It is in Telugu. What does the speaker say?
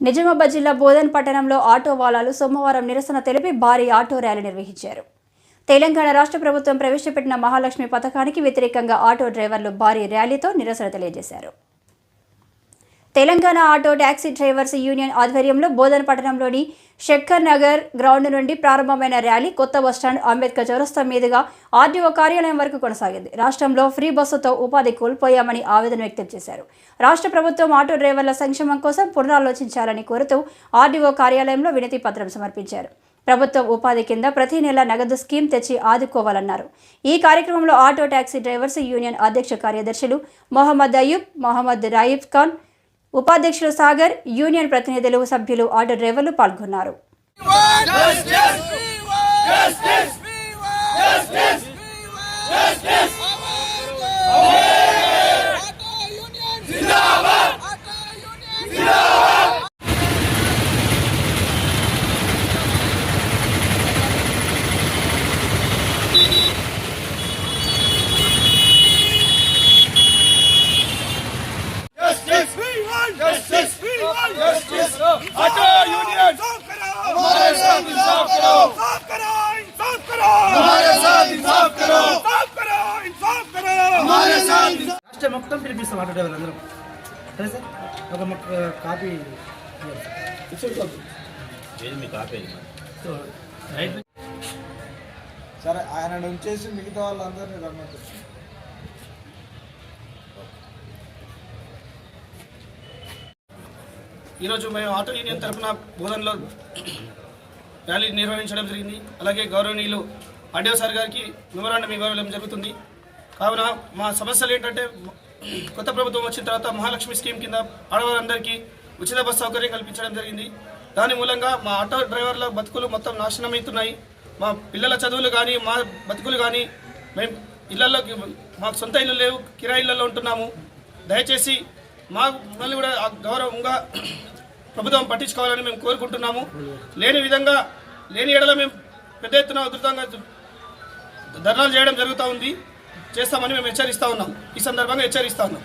నిజామాబాద్ జిల్లా బోధన్ పట్టణంలో ఆటో వాలాలు సోమవారం నిరసన తెలిపి భారీ ఆటో ర్యాలీ నిర్వహించారు. తెలంగాణ రాష్ట్ర ప్రభుత్వం ప్రవేశపెట్టిన మహాలక్ష్మి పథకానికి వ్యతిరేకంగా ఆటో డ్రైవర్లు భారీ ర్యాలీతో నిరసన తెలియజేశారు. Telangana auto taxi drivers union ఆధ్వర్యంలో బోధన పట్టణంలోని శంకర్ నగర్ గ్రౌండ్ నుండి ప్రారంభమైన ర్యాలీ కొత్త బస్టాండ్ అంబేద్కర్ చౌరస్తా మీదుగా ఆర్డీఓ కార్యాలయం వరకు కొనసాగింది. రాష్ట్రంలో ఫ్రీ బస్సుతో ఉపాధి కోల్పోయామని ఆవేదన వ్యక్తం చేశారు. రాష్ట్ర ప్రభుత్వం ఆటో డ్రైవర్ల సంక్షేమం కోసం పునరాలోచించాలని కోరుతూ ఆర్డీఓ కార్యాలయంలో వినతి పత్రం సమర్పించారు. ప్రభుత్వం ఉపాధి కింద ప్రతి నెల నగదు స్కీమ్ తెచ్చి ఆదుకోవాలన్నారు. ఈ కార్యక్రమంలో ఆటో ట్యాక్సీ డ్రైవర్స్ యూనియన్ అధ్యక్ష కార్యదర్శులు మొహమ్మద్ అయ్యూబ్ మొహమ్మద్ రాయిఫ్ ఖాన్ ఉపాధ్యక్షులు సాగర్ యూనియన్ ప్రతినిధులు సభ్యులు ఆటో డ్రైవర్లు పాల్గొన్నారు. We want justice! We want justice! Auto union इंसाफ करो हमारे साथ इंसाफ करो इंसाफ करो इंसाफ करो हमारे साथ इंसाफ करो इंसाफ करो इंसाफ करो हमारे साथ రాష్ట్రం మొత్తం పిలిపిస్తాం ఆటో డ్రైవర్ అందరం సరే సార్ ఒక మొక్క కాపీ సో రైట్ సరే ఆయన ఉంచేసి మిగతా వాళ్ళందరినీ రమ్మంటారు ఈరోజు మేము ఆటో యూనియన్ తరఫున బోధనలో ర్యాలీ నిర్వహించడం జరిగింది. అలాగే గౌరవనీయులు ఆర్డీఓ సార్ గారికి మెమరాండం ఇవ్వడం జరుగుతుంది. కావున మా సమస్యలు ఏంటంటే కొత్త ప్రభుత్వం వచ్చిన తర్వాత మహాలక్ష్మి స్కీమ్ కింద ఆడవారందరికీ ఉచిత బస్ సౌకర్యం కల్పించడం జరిగింది. దాని మూలంగా మా ఆటో డ్రైవర్ల బతుకులు మొత్తం నాశనం అవుతున్నాయి మా పిల్లల చదువులు కానీ మా బతుకులు కానీ మేము ఇళ్ళలో మాకు సొంత ఇల్లు లేవు కిరాయిళ్ళలో ఉంటున్నాము. దయచేసి మా మమ్మల్ని కూడా ఆ గౌరవంగా ప్రభుత్వం పట్టించుకోవాలని మేము కోరుకుంటున్నాము. లేని విధంగా లేని ఎడల మేము పెద్ద ఎత్తున ఉధృతంగా ధర్నాలు చేయడం జరుగుతూ ఉంది. చేస్తామని మేము హెచ్చరిస్తూ ఉన్నాం. ఈ సందర్భంగా హెచ్చరిస్తూ ఉన్నాం.